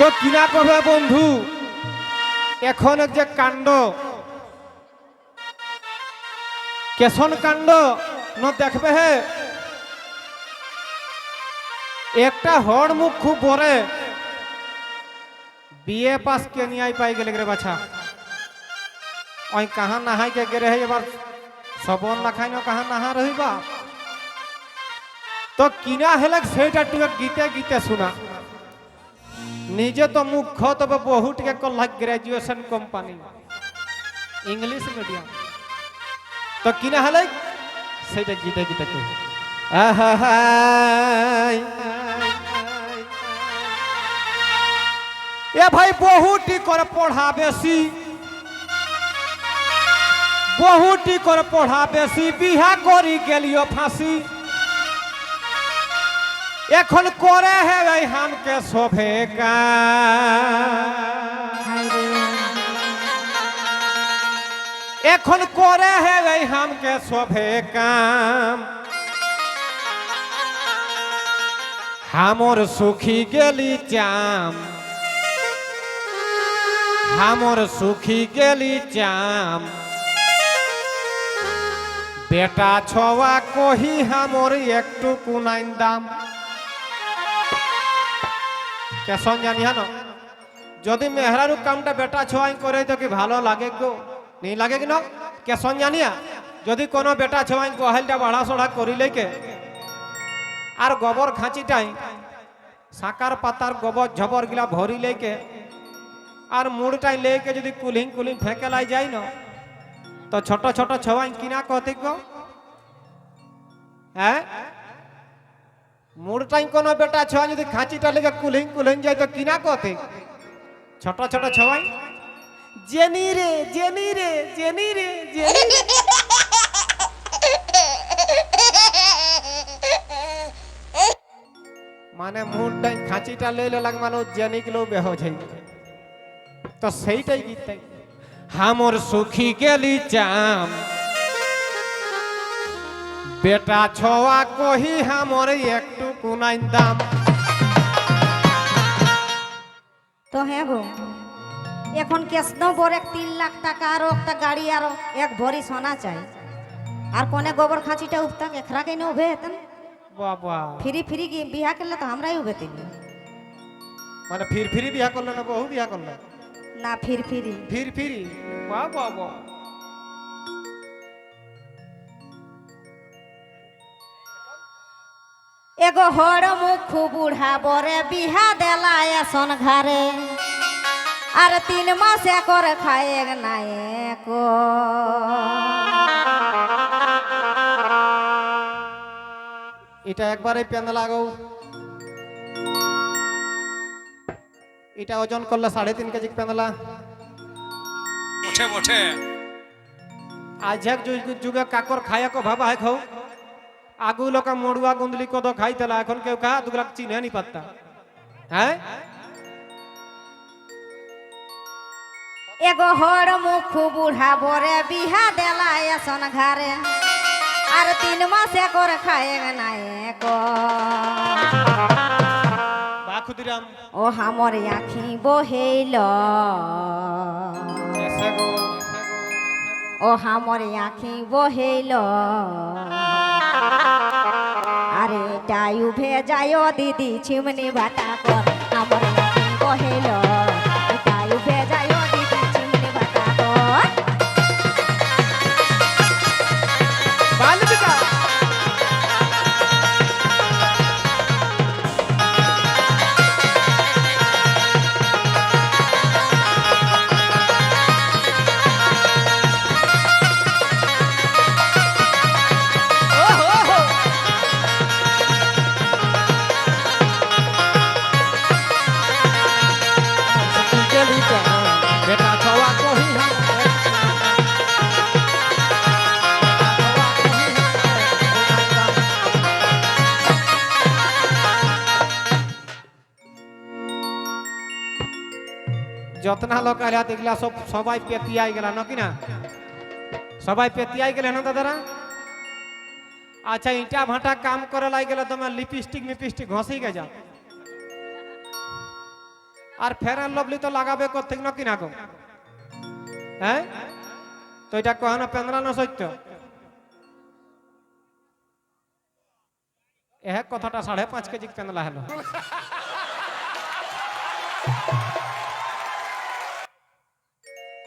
তো কিনা কবে বন্ধু? এখন যে কাণ্ড কেশন কাণ্ড, ন দেখবে হে? একটা হড় মুখ খুব বড়ে বিয়ে পাস কে নিয়ে পাই গেলে রে বাছা। ওই কাহা নাহাই কে গেরে এবার সবন না খাই না কাহা নাহা রহিবা। তো কিনা হেলে সেইটা টুকে গীতে গীতে শোনা। নিজে তো মুখ্য, তবে বহু টিকে কল্লা গ্রাজুয়েশন কোম্পানি ইংলিশ মিডিয়াম তো কিনা হেলে? সেইটা গীতে গীতে কে। এ ভাই বহুটি করে পড়া বেশি। বহুটি করে পড়া বেশি। বিহা করি গেলিও ফাঁসি। এখন করে হে ভাই হামকে শোভে এখন করে হে ভাই হামকে শোভে হামর সুখী গেলি চাম। হামর সুখী গেলি চাম। বেটা ছওয়া কহি হামর একটু কুনাইন দাম। কেসন জানি হানো? যদি মেহরারু কামটা বেটা ছোয়াই করে তো কি ভালো লাগে গো? নেই লাগে কি না? কেসন জানিয়া যদি কোনো বেটা ছোয়াই গহেলটা বাড়া সড়া করিলে কে? আর গোবর খাঁচিটাই সাকার পাতার গোবর ঝবর গিলা ভরিলে কে? আর মুড়টাই লেকে যদি কুলিং কুলিং ফেঁকেলাই যাই না? তো ছোট ছোট ছওয়াই কিনা কতিক গো? হ্যাঁ? কোনো বেটা ছোয়া যদি খাঁচিটা লেগে কুলিং কুলিং যায় তো কিনা কতিক ছোট ছোট ছওয়াই জেনি রে জেনি রে জেনি রে জেনি রে মানে মুড়টাই খাঁচিটা লইলে লাগ মানে জেনি গেলেও বেহজ হয়ে। তো সেইটাই গীত হামর সুখী গেলি চাম বেটা ছোয়া কহি হামর একটু কুনাইন দাম। তো হ্যাঁ গো এখন কেসনো বড় এক তিন লাখ টাকা আরও একটা গাড়ি আরও এক ভরি সোনা চাই। আর কোনে গোবর খাঁচিটা উঠতাক এখরা কেন উভে হেতেন। বাবা। ফ্রি ফ্রি কি বিয়া করলে তো আমরাই উভে তিন। মানে ফির ফিরি বিয়া করলে না বহু বিয়া করলে? না ফির ফ্রি। ফির ফিরি? বাহ বাহ এগো হড় মুখ বুড়া বরে বিহা দেলা এসন ঘরে আর তিন মাসে করে খায় নাই কো এটা একবারে পেন লাগাও এটা ওজন করলে সাড়ে তিন কেজি পেন্দলা বটে বটে আজ এক যুগে কাকর খায়াকো ভাবা হয় খাও আগু লোক মড়ুয়া গুন্দলি কদ খাইতেলা এখন কেউ খা দুগুলা চিনে নি পাত্তা। হ্যাঁ? এগো হড় মুখ বুড়া বরে বিহা দেলা এসন ঘরে আর তিন মাসে করে খায় নাই কো বা ক্ষুদিরাম ও হামর আখি বহেল। ও হামর আখি বহেল। আরে টাই উভে যায় দিদি চিমনি বাটা কর আমার বহেল। যতনা লোক আলিয়া দেখলা সব সবাই পেতিয়াই গেলা নাকি না সবাই পেতিয়াই গেলে না দাদারা আচ্ছা ইটা ভাটা কাম করে লাই গেলে তোমার লিপস্টিক মিপস্টিক ঘষি গে যাও আর ফেরান লভলি তো লাগাবে কোথেকে না কিনা গো হ্যাঁ তো এটা কহনো পেন্দ্রানো সত্য এহ কথাটা সাড়ে পাঁচ কেজি পেন্দলা হলো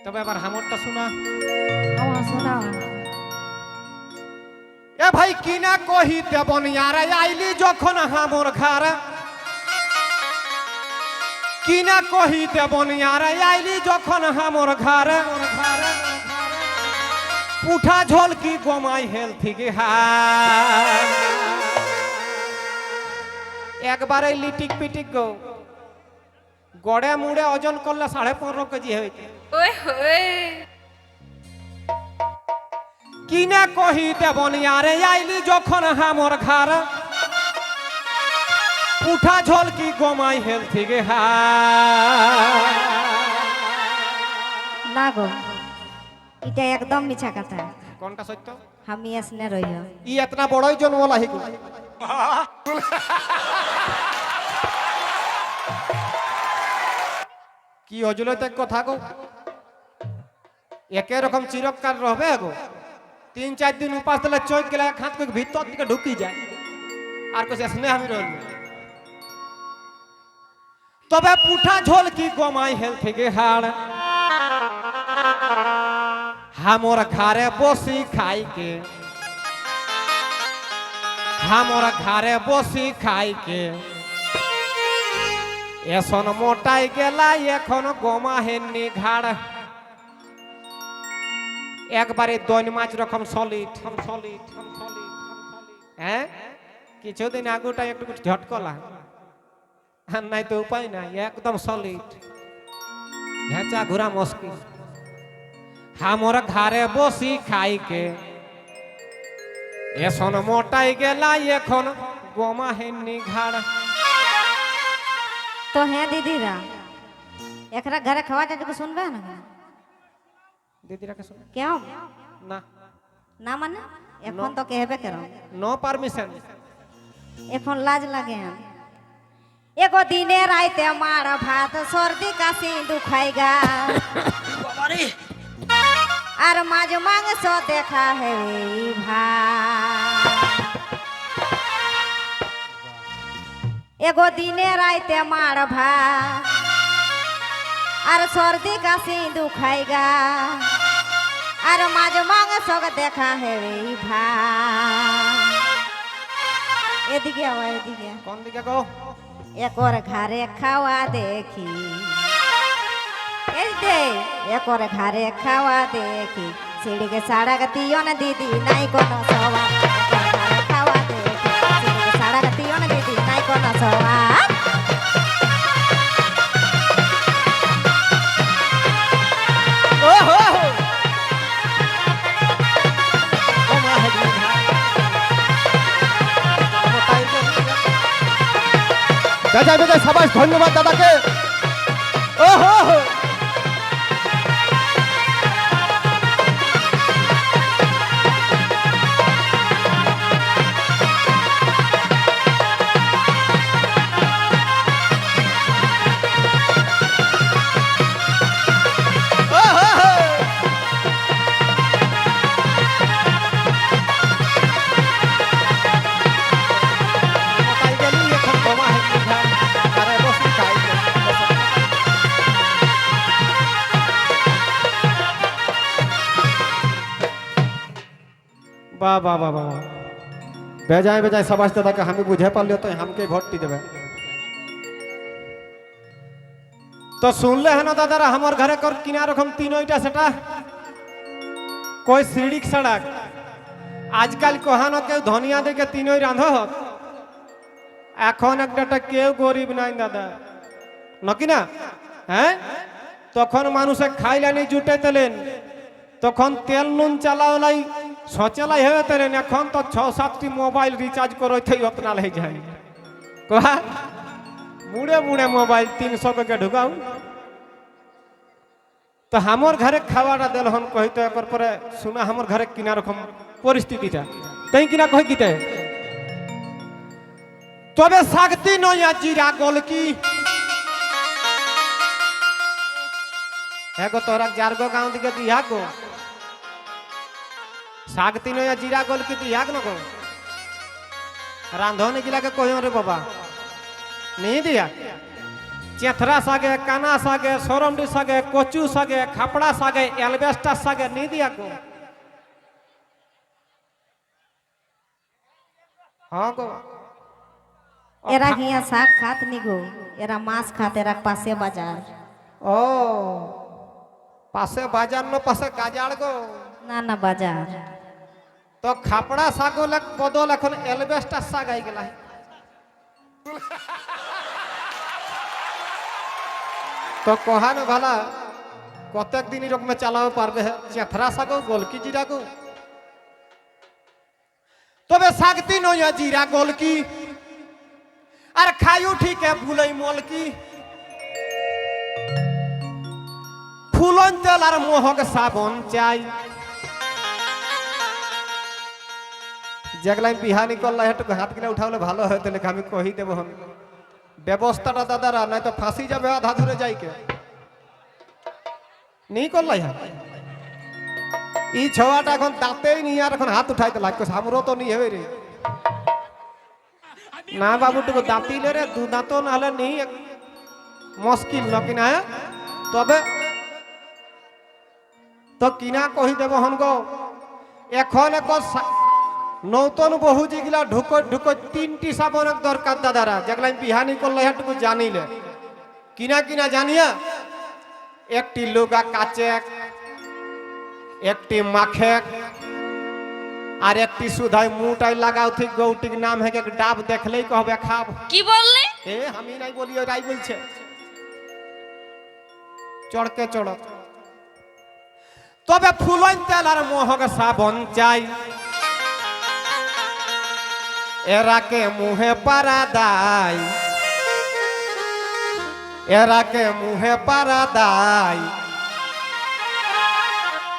তবে এবার হামরটা শোনা। এ ভাই কিনা কহি দেবন ইয়ারে? আইলি যখন হামর ঘর কিনা কহি দেবন ইয়ারে? আইলি যখন হামর ঘর পুঠা ঝোল কি গমাই হেল থেকে একবারে লিটিক পিটিক গো। গড়ে মুড়ে ওজন করলে সাড়ে পনেরো কেজি হয়েছে। কিনা কহি দেবন আরে আইলি যখন হামর ঘর। উঠা ঝোল কি গমাই হেল থেকে না গো এটা একদম মিছা কথা। কোনটা সত্য? আমি আসনে রইল ই এতনা বড়ই জন্মলা হিগু কি অজলতে কথা গো একে রকম চিরকার রহবে গো। তিন, চার দিন উপাস দিলে চোখ গেলে খাত করে ভিতর দিকে ঢুকি যায়। আর কিছু স্নেহ আমি রইল। তবে পুঠা ঝোল কি গমাই হেল থেকে হাড়? হামর ঘরে বসি খাইকে হামর ঘরে বসি খাইকে এসন মোটাই গেলা এখন গমা হেননি ঘাড় একবারে দৈন মাছ রকম সলিড সলিড হ্যাঁ? কিছুদিন আগুটা একটু ঝটকলা আর নাই তো উপায় নাই, একদম সলিড ভেঁচা ঘুরা মুশকিল। হামর ঘরে বসি খাইকে। এসন মোটাই গেলা এখন গোমা হেননি ঘাড় তো হ্যাঁ দিদিরা একরা ঘরে খাওয়া যাচ্ছে শুনবে না দিদিরাকে শোনো কেউ না না মানে এখন তো কেহবে কেন নো পারমিশন এখন লাজ লাগে এগো দিনে রাইতে মার ভাত সর্দি কাশি দুখাইগা আর মাঝ মাংস দেখা হে ভাই এগো দিনে রাইতে মার ভাত আর সর্দি কাশি দুখাইগা আর মাঝ মাংস দেখা হে ভাই এদিকে আবার এদিকে কোন দিকে গো একর ঘরে খাওয়া দেখি এই দে একর ঘরে খাওয়া দেখি সিঁড়িকে সাড়ক দিও না দিদি নাই কোনো সবা সবাই ধন্যবাদ দাদাকে। বাবা বাবা বেজায় বেজায় সাবাস দাদাকে আমি বুঝে পারলে তো আমাকে ভর্তি দেবে। তো শুনলে হেন দাদারা, আমার ঘরে কর কিনা রকম তিনইটা সেটা? কই সিঁড়িক সাড়াক? আজকাল কহানো কেউ ধনিয়া দিকে তিনই রাঁধ? এখন একটা কেউ গরিব নাই দাদা। নকি না? হ্যাঁ? তখন মানুষে খাইলানি তেলেন। তখন তেল নুন চালাও নাই সচেলাই হয়ে তেলেন এখন তো ছ সাতটি মোবাইল রিচার্জ করতে অতনা লে যায় কহা মুড়ে মুড়ে মোবাইল তিনশো के ঢুকাও তো আমার ঘরে খাওয়াটা দেল হন কহিত একর পরে শুনে আমার ঘরে কিনা রকম পরিস্থিতিটা তাই কিনা কই কিতে তবে শাক্তি নয়া জিরা গলকি হ্যাঁ গো তোরা যার গো গাঁও দিকে দিয়া গো শাক তিন জিরা গোল কি দিয়া ন গো রান্ধনি গিলাকে কহিও রে বাবা নেই দিয়া চেথরা সাগে কানা সাগে সরমডি সাগে কচু সাগে খাপড়া সাগে এলবেস্টার সাগে নেই দিয়া গো হ্যাঁ গো এরা হিয়া শাক খাত নি গো এরা মাছ খাত এরা পাশে বাজার ও পাশে বাজার ন পাশে গাজাড় গো না না বাজার। তো খাপড়া শাগ বদল এখন এলবেস্টার শাগ আই গেলা তো কহান ভালা, কতক দিন এরকম চালাও পারবে চেথরা শাগ গোলকি জিরা গো তবে শাগতি নয়া জিরা গোলকি। আর খায়ু ঠিক ভুলই মলকি। ফুলন তেল আর মোহক সাবন চাই। যেগুলা আমি বিহানি করলা একটু হাত গিলা উঠালে ভালো হয় তাহলে আমি কহি দেব। হন ব্যবস্থাটা দাদারা নাই তো ফাঁসি যাবে আধা ধরে যাই কে নেই করলাই হ্যাঁ এই ছোয়াটা এখন দাঁতেই নিয়ে আর এখন হাত উঠাইতে লাগবে সামরও তো নিয়ে হবে রে না বাবুটুকু দাঁতিলে রে, দু দাঁত নাহলে নেই মুশকিল ন কিনা হ্যাঁ? তবে তো কিনা কহি দেব হন গো, এখন এক নতুন বহু যেগুলা ঢুকো ঢুকো তিনটি সাবনের দরকার দাদারা। যেগুলা আমি বিহানি করলে এটুকু জানিলে। কিনা কিনা জানিয়া? একটি লুগা কাচেক একটি মাখেক আর একটি সুধাই মুটাই লাগাও ঠিক গৌটিক নাম হেকে ডাব দেখলেই কহবে খাব। কি বললে? এ আমি নাই বলি ওরাই বলছে। চড়কে চড়ক। তবে ফুলন তেল আর মোহক সাবন চাই। এরাকে মুহে পারা দাই এরাকে মুহে পারা দাই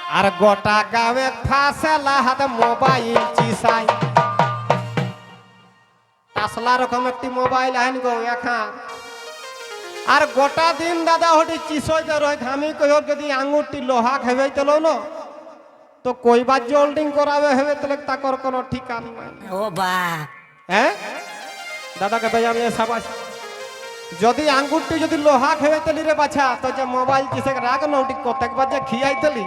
আর গোটা গাঁয়ে ফাঁসেলা হাত মোবাইল চিসাই আসলা রকম একটি মোবাইল আইন গো এখা আর গোটা দিন দাদা হটি চিসইতে রয়ে আমি কহিও যদি আঙুরটি লোহা খেবে তেল ন? তো কইবার জল্ডিং করাবে হবে তাহলে তাকর কোনো ঠিকান নাই। ও বা। হ্যাঁ? দাদাকে বেজাবে সাবাস। যদি আঙ্গুরটি যদি লোহা খেয়ে তেলি রে বাছা তো যে মোবাইল কিসে রাখ না ওটি কতকবার যে খিয়াই তেলি।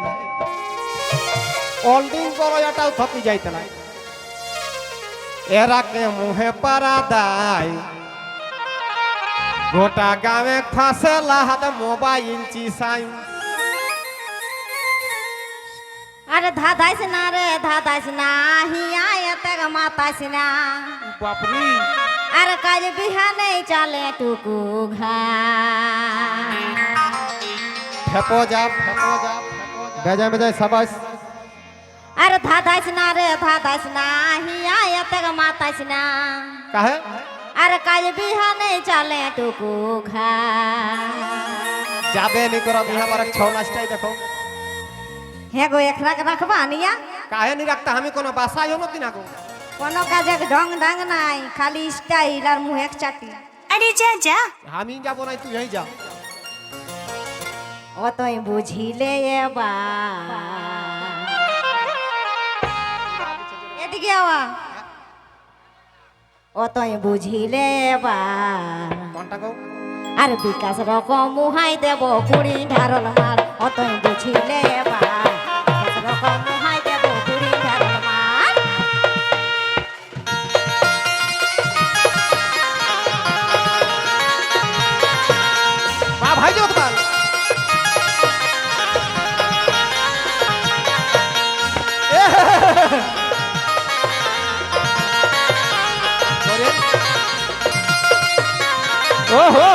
ওল্ডিং করো এটাও থপি যাইতে নাই। এরাকে মুহে পারা দাই গোটা গাঁয়ে ফাঁসে লাহাত মোবাইল চিসাই আরে ধাঁধাইস না রে ধাঁধাইস না হিয়া এতে মাতাইস না বাপরি আর কাল বিহানে চালে টুকু ঘা ফেপো যাব ফেপো যাব বেজায় বেজায় সাবাস আরে ধাঁধাইস না রে ধাঁধাইস না হিয়া এতে মাতাইস না কাহে আর কাল বিহানে চালে টুকু ঘা যাবে নি করা বিহা মারে ছৌ নাচটাই দেখো হে গো একরাক রাখবা নিয়া কাহে নি রাখতে? আমি কোনো বাসায় হলো কিনা গো। কোনো কাজে ঢং ঢাং নাই খালি স্টাইল আর মুহেক চাটি। আরে যা যা। আমি যাব নাই তুই যাই যা। অতই বুঝিলে এবার। এদিকে আওয়া। অতই বুঝিলে এবার। কোনটা গো? আর বিকাশ রকম মুহাই দেব কুড়ি ঢারল মাল। অতই বুঝিলে এবার। ಓಹೋ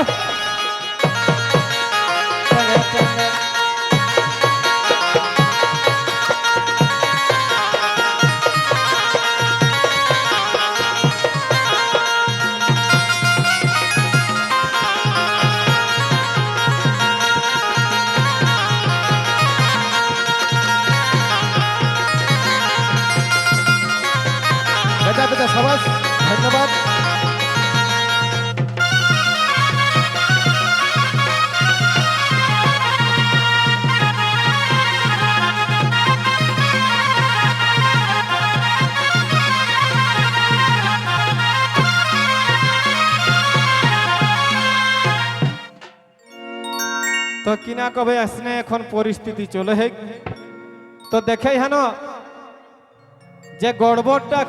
কবে আসনে এখন পরিস্থিতি চলে হে তো দেখে হেন যে গড়বড়টা